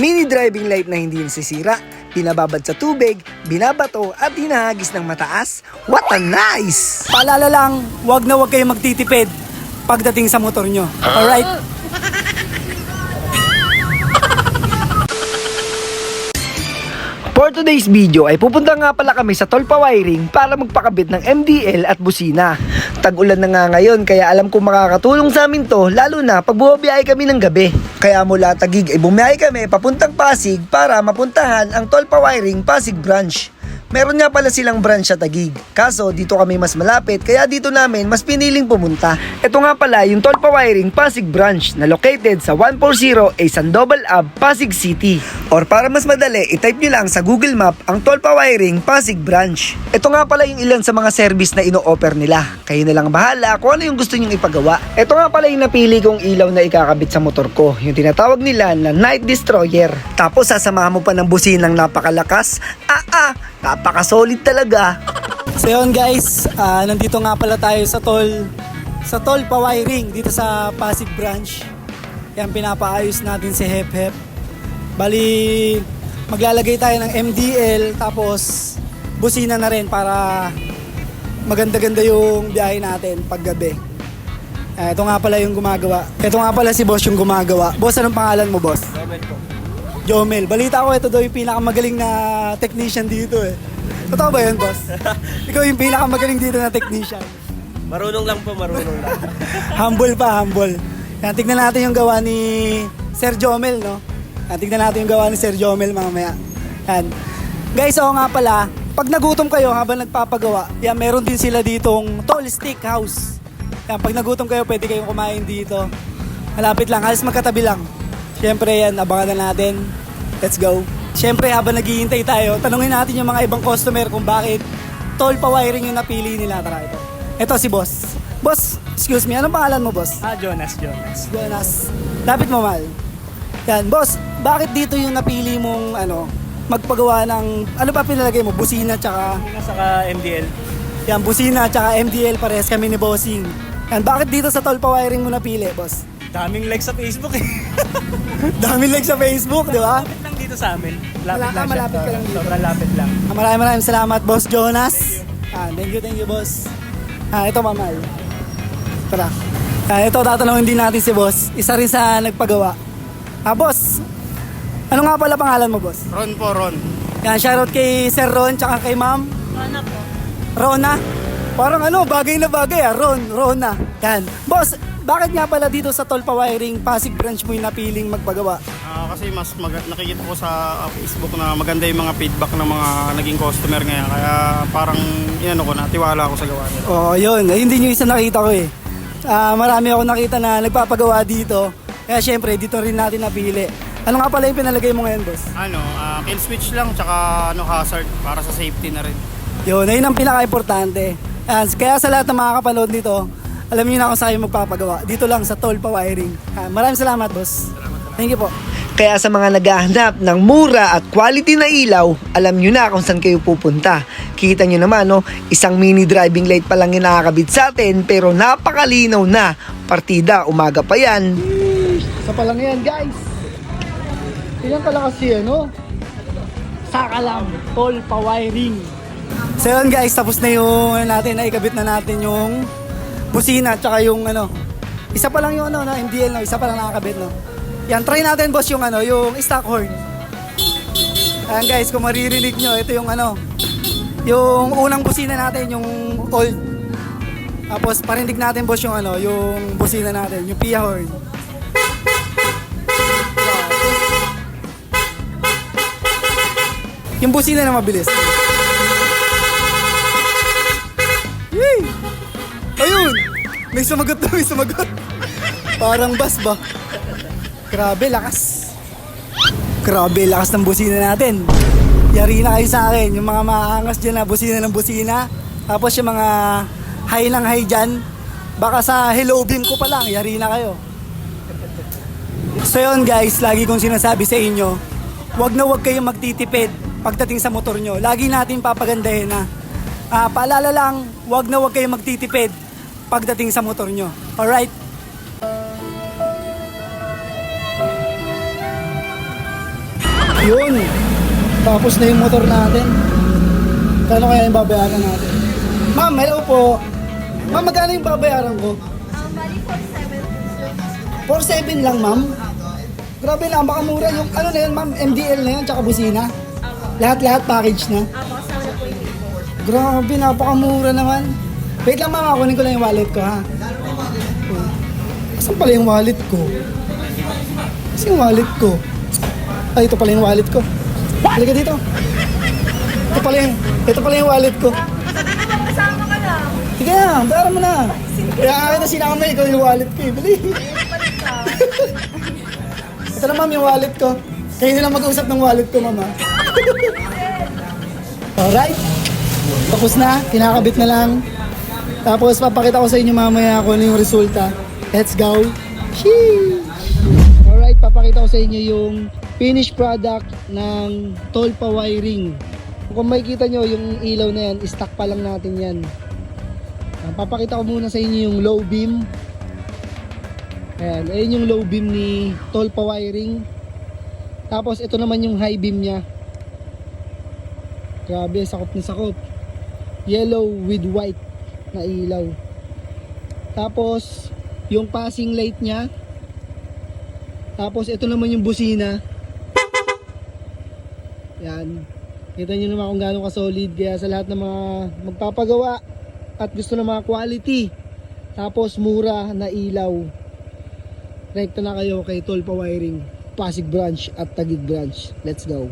Mini driving light na hindi nasisira, binababad sa tubig, binabato at hinahagis ng mataas. What a nice! Paalala lang, wag na wag kayo magtitipid pagdating sa motor nyo. Alright? For today's video ay pupunta nga pala kami sa Tolpa Wiring para magpakabit ng MDL at busina. Tag-ulan na nga ngayon kaya alam kong makakatulong sa amin to lalo na pag bumabiyahe kami ng gabi. Kaya mula Tagig ay bumiyahe kami papuntang Pasig para mapuntahan ang Tolpa Wiring Pasig Branch. Meron nga pala silang branch sa Tagig. Kaso dito kami mas malapit kaya dito namin mas piniling pumunta. Ito nga pala yung Tolpa Wiring Pasig Branch na located sa 140 A Sandoval Ave, Pasig City. Or para mas madali, itype nyo lang sa Google Map ang Tolpa Wiring Pasig Branch. Ito nga pala yung ilan sa mga service na ino-offer nila. Kayo na lang bahala kung ano yung gusto nyong ipagawa. Ito nga pala yung napili kong ilaw na ikakabit sa motor ko. Yung tinatawag nila na Night Destroyer. Tapos sasamahan mo pa ng businang napakalakas. Ah ah, napaka-solid talaga. So yun guys, ah, nandito nga pala tayo sa Tol sa Tol Pawiring dito sa Pasig Branch. Yan pinapaayos natin si Hep Hep. Bali maglalagay tayo ng MDL tapos busina na rin para maganda-ganda yung biyahe natin pag gabi. Ah, ito nga pala yung gumagawa. Ito nga pala si boss yung gumagawa. Boss, anong pangalan mo, boss? Jomel. Balita ko ito daw yung pinakamagaling na technician dito eh. Totoo ba yun, boss? Ikaw yung pinakamagaling dito na technician. Marunong lang po, marunong lang. humble pa, humble. Yan, tignan natin yung gawa ni Sir Jomel, no? Yan, tignan natin yung gawa ni Sir Jomel mamaya. Yan. Guys, oo nga pala, pag nagutom kayo habang nagpapagawa, yan, meron din sila ditong Tall Stick House. Yan, pag nagutom kayo, pwede kayong kumain dito. Malapit lang, halos magkatabi lang. Siyempre yan, abangan na natin. Let's go. Siyempre, habang naghihintay tayo, tanungin natin yung mga ibang customer kung bakit tall pa wiring yung napili nila. Tara, ito. Ito si boss. Boss, excuse me, anong pangalan mo, boss? Ah, Jonas, Jonas. Jonas. Lapit mo, mal. Yan, boss, bakit dito yung napili mong, ano, magpagawa ng, ano ba pinalagay mo? Busina, tsaka, Nasa ka MDL. yan, busina, tsaka MDL, parehas kami ni bossing. Yan, bakit dito sa tall pa wiring mo napili, boss? Daming likes sa Facebook eh. Dami like sa Facebook, di ba? Lapit lang dito sa amin. Lapit Wala ka, lang siya. malapit ka lang dito. Sobrang lapit lang. Ah, maraming maraming salamat, Boss Jonas. Ah, thank you, thank you, boss. Ah, ito, mamay. Tara. Ah, ito, tatanungin din natin si boss. Isa rin sa nagpagawa. Ah, boss. Ano nga pala pangalan mo, boss? Ron po, Ron. Yan, shoutout kay Sir Ron, tsaka kay ma'am. Rona po. Rona? Parang ano, bagay na bagay ah. Ron, Rona. Yan. Boss, bakit nga pala dito sa Tolpa Wiring, Pasig Branch mo yung napiling magpagawa? Ah, kasi mas mag- nakikita ko sa ah, Facebook na maganda yung mga feedback ng mga naging customer ngayon. Kaya parang inano ko na, tiwala ako sa gawa nila. Oo, oh, yun. Ayun din yung isa nakita ko eh. Ah, marami ako nakita na nagpapagawa dito. Kaya syempre, dito rin natin napili. Ano nga pala yung pinalagay mo ngayon, boss? Ano, ah, kill switch lang tsaka ano, hazard para sa safety na rin. Yun, ayun ang pinaka-importante. Yan, kaya sa lahat ng mga kapanood nito, alam niyo na kung saan magpapagawa. Dito lang sa Tolpa Wiring. Ah, maraming salamat, boss. Thank you po. Kaya sa mga naghahanap ng mura at quality na ilaw, alam nyo na kung saan kayo pupunta. Kita nyo naman, no? isang mini driving light pa lang yung nakakabit sa atin, pero napakalinaw na. Partida, umaga pa yan. Sa pa lang yan, guys. Ilan pala kasi, ano? Saka lang, Tolpa Wiring. So yun guys, tapos na yung ano natin, naikabit na natin yung busina, tsaka yung ano, isa pa lang yung ano, na MDL, no? isa pa lang nakakabit, no? Yan, try natin boss yung ano, yung stock horn. Ayan guys, kung maririnig nyo, ito yung ano, yung unang busina natin, yung old. Tapos parindig natin boss yung ano, yung busina natin, yung Pia horn. Yung busina na mabilis. Yay! Ayun! May sumagot na, may sumagot. Parang bus ba? Grabe, lakas. Grabe, lakas ng busina natin. Yari na kayo sa akin. Yung mga maangas dyan na busina ng busina. Tapos yung mga high ng high dyan. Baka sa hello beam ko pa lang, yari na kayo. So yun guys, lagi kong sinasabi sa inyo, wag na wag kayong magtitipid pagdating sa motor nyo. Lagi natin papagandahin na. Ah, paalala lang, wag na wag kayong magtitipid pagdating sa motor nyo. Alright? Yun. Tapos na yung motor natin. Kano kaya yung babayaran natin? Ma'am, hello po. Ma'am, magkano yung babayaran ko? Um, bali 47 4.7 lang, ma'am. Grabe lang, baka mura yung ano na yun, ma'am, MDL na yun, tsaka busina. Lahat-lahat package na. Grabe, napakamura naman. Wait lang mama, kunin ko lang yung wallet ko ha. Asan pala yung wallet ko? Asan yung wallet ko? Ay, ito pala yung wallet ko. Halika dito. Ito pala yung, ito pala yung wallet ko. Kasama ka na. Sige na, bayaran mo na. Kaya nga na sinama ikaw yung wallet ko eh. Bili. ito na ma'am yung wallet ko. Kayo na mag-usap ng wallet ko, mama. Alright. Tapos na, kinakabit na lang. Tapos papakita ko sa inyo mamaya kung ano yung resulta. Let's go. Sheesh. Alright, papakita ko sa inyo yung finished product ng Tolpa wiring. Kung makikita nyo, yung ilaw na yan, stock pa lang natin yan. Ah, papakita ko muna sa inyo yung low beam. Ayan, ayan yung low beam ni Tolpa wiring. Tapos ito naman yung high beam niya. Grabe, sakop na sakop. Yellow with white na ilaw. Tapos, yung passing light niya. Tapos, ito naman yung busina. Yan. Kita nyo naman kung gaano ka-solid. Kaya sa lahat ng mga magpapagawa at gusto ng mga quality. Tapos, mura na ilaw. Rekta na kayo kay Tolpa Wiring, Pasig Branch at Tagig Branch. Let's go.